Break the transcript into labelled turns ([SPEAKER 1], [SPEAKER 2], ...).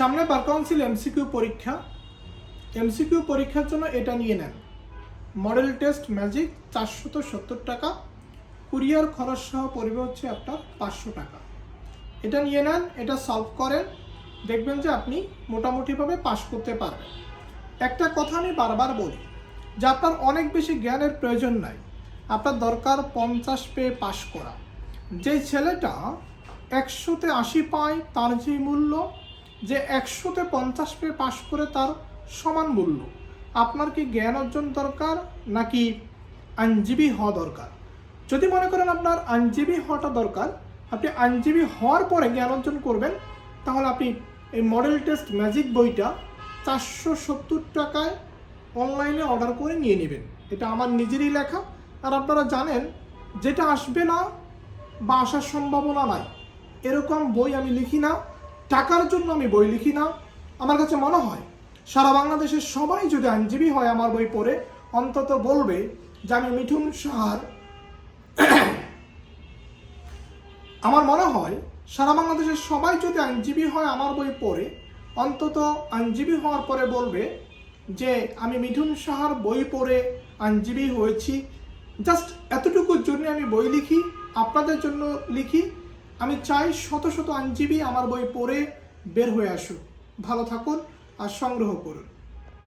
[SPEAKER 1] সামনে bar council MCQ পরীক্ষা। MCQ পরীক্ষার জন্য এটা নিয়ে নেন। মডেল টেস্ট ম্যাজিক চারশত সত্তর টাকা কুরিয়ার খরচ সহ পড়বে হচ্ছে আপনার পাঁচশো টাকা। এটা নিয়ে নেন, এটা সলভ করেন, দেখবেন যে আপনি মোটামুটিভাবে পাশ করতে পারবেন। একটা কথা আমি বারবার বলি, যে আপনার অনেক বেশি জ্ঞানের প্রয়োজন নাই। আপনার দরকার পঞ্চাশ পেয়ে পাশ করা। যে ছেলেটা একশোতে আশি পায়, তার যে মূল্য যে একশোতে পঞ্চাশ পেয়ে পাশ করে তার সমান মূল্য। আপনার কি জ্ঞান অর্জন দরকার নাকি আইনজীবী হওয়া দরকার? যদি মনে করেন আপনার আইনজীবী হওয়াটা দরকার, আপনি আইনজীবী হওয়ার পরে জ্ঞান অর্জন করবেন, তাহলে আপনি এই মডেল টেস্ট ম্যাজিক বইটা চারশো সত্তর টাকায় অনলাইনে অর্ডার করে নিয়ে নেবেন। এটা আমার নিজেরই লেখা। আর আপনারা জানেন, যেটা আসবে না বা আসার সম্ভাবনা নাই। এরকম বই আমি লিখি না। টাকার জন্য আমি বই লিখি না। আমার কাছে মনে হয়, সারা বাংলাদেশের সবাই যদি আইনজীবী হয় আমার বই পড়ে, অন্তত বলবে যে আমি মিঠুন সাহার। আমার মনে হয়, সারা বাংলাদেশের সবাই যদি আইনজীবী হয় আমার বই পড়ে, অন্তত আইনজীবী হওয়ার পরে বলবে যে আমি মিঠুন সাহার বই পড়ে আইনজীবী হয়েছি। জাস্ট এতটুকুর জন্য আমি বই লিখি, আপনাদের জন্য লিখি আমি চাই শত শত আইনজীবী আমার বই পড়ে বের হয়ে আসুক। ভালো থাকুন আর সংগ্রহ করুন।